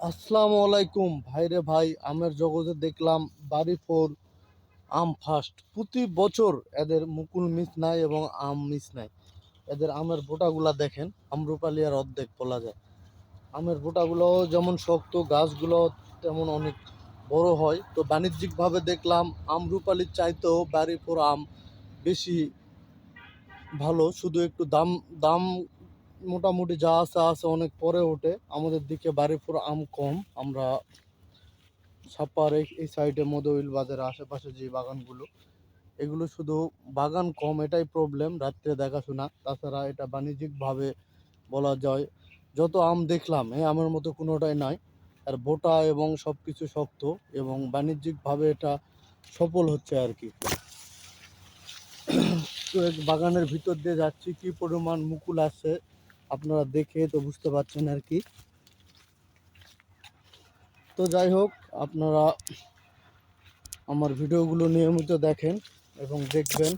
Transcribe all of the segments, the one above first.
আসসালামু আলাইকুম। ভাইরে ভাই, আমের জগতে দেখলাম বাড়ি ফোর আম ফার্স্ট প্রতি বছর এদের মুকুল মিস নাই এবং আম মিস নাই। এদের আমের বোটাগুলা দেখেন আমরুপালি আর অর্ধেক বলা যায়। আমের বোটাগুলো যেমন শক্ত, গাছগুলো তেমন অনেক বড় হয়। তো বাণিজ্যিকভাবে দেখলাম আমরুপালির চাইতেও বাড়ি ফোর আম বেশি ভালো। শুধু একটু দাম দাম মোটামুটি যা আছে আছে অনেক পরে ওঠে। আমাদের দিকে বাড়িপুর আম কম। আমরা ছাপ্পার এই সাইডে মদইল বাজারের আশেপাশে যে বাগানগুলো, এগুলো শুধু বাগান কম, এটাই প্রবলেম রাত্রে দেখাশোনা। তাছাড়া এটা বাণিজ্যিকভাবে বলা যায়, যত আম দেখলাম, এই আমের মতো কোনোটাই নাই। আর বোটা এবং সব কিছু শক্ত এবং বাণিজ্যিকভাবে এটা সফল হচ্ছে আর কি। তো এক বাগানের ভিতর দিয়ে যাচ্ছি, কি পরিমাণ মুকুল আছে আপনারা দেখে তো বুঝতে পারছেন আর কি। তো যাই হোক, আপনারা আমার ভিডিওগুলো নিয়মিত দেখেন এবং দেখবেন।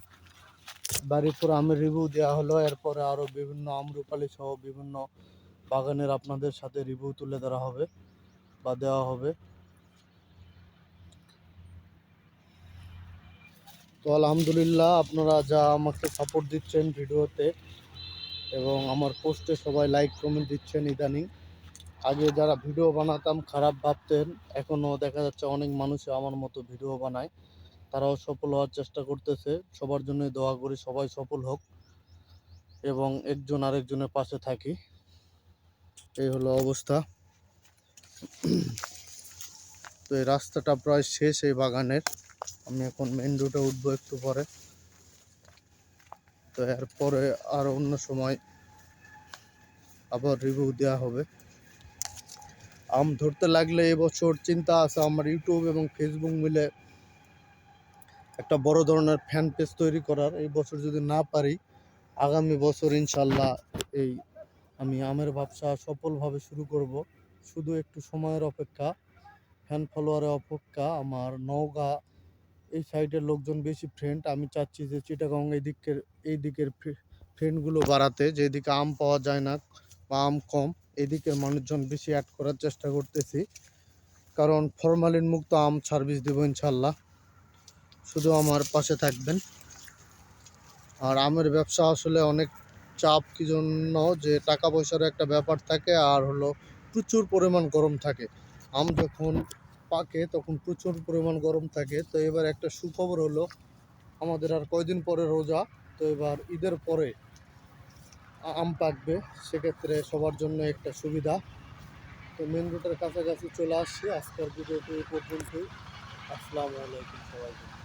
বাড়ির পর আমের রিভিউ দেওয়া হলো, এরপরে আরও বিভিন্ন আমরুপালি সহ বিভিন্ন বাগানের আপনাদের সাথে রিভিউ তুলে ধরা হবে বা দেওয়া হবে। তো আলহামদুলিল্লাহ, আপনারা যা আমাকে সাপোর্ট দিচ্ছেন ভিডিওতে এবং আমার পোস্টে সবাই লাইক কমেন্ট দিচ্ছেন ইদানিং। আগে যারা ভিডিও বানাতাম, খারাপ ভাবতেন, এখনও দেখা যাচ্ছে অনেক মানুষ আমার মতো ভিডিও বানায়। তারাও সফল হওয়ার চেষ্টা করতেছে, সবার জন্যই দোয়া করি সবাই সফল হোক এবং একজন আরেকজনের পাশে থাকি। এই হলো অবস্থা। তো এই রাস্তাটা প্রায় শেষ এই বাগানের। আমি এখন মেন রোডে উঠবো একটু পরে। তো এরপরে আর অন্য সময় আবার রিভিউ দেওয়া হবে। আম ধরতে লাগলে এবছর চিন্তা আছে আমার ইউটিউব এবং ফেসবুক মিলে একটা বড় ধরনের ফ্যান পেজ তৈরি করার। এই বছর যদি না পারি, আগামী বছর ইনশাল্লাহ এই আমি আমের ব্যবসা সফলভাবে শুরু করব। শুধু একটু সময়ের অপেক্ষা ফ্যান ফলোয়ারের অপেক্ষা, আমার নওগাঁ এই সাইডের লোকজন বেশি ফ্রেন্ড আমি চাচ্ছি যে চিটাগং এই দিকের এই দিকের ফ্রেন্ডগুলো বাড়াতে, যেদিকে আম পাওয়া যায় না বা আম কম, এদিকের মানুষজন বেশি অ্যাড করার চেষ্টা করতেছি। কারণ ফরমালিন মুক্ত আম সার্ভিস দেবো ইনশাল্লাহ শুধু আমার পাশে থাকবেন। আর আমের ব্যবসা আসলে অনেক চাপ কি জন্য যে টাকা পয়সার একটা ব্যাপার থাকে, আর হলো প্রচুর পরিমাণ গরম থাকে। আম যখন পাকে, তখন প্রচুর পরিমাণ গরম থাকে। তো এবার একটা সুখবর হলো, আমাদের আর কয়দিন পরে রোজা, তো এবার ঈদের পরে আম পাকবে। সেক্ষেত্রে সবার জন্য একটা সুবিধা। তো মেন রোডের কাছাকাছি চলে আসছি। আজকের ভিডিওটি পর্যন্তই। আসসালামু আলাইকুম সবাইকে।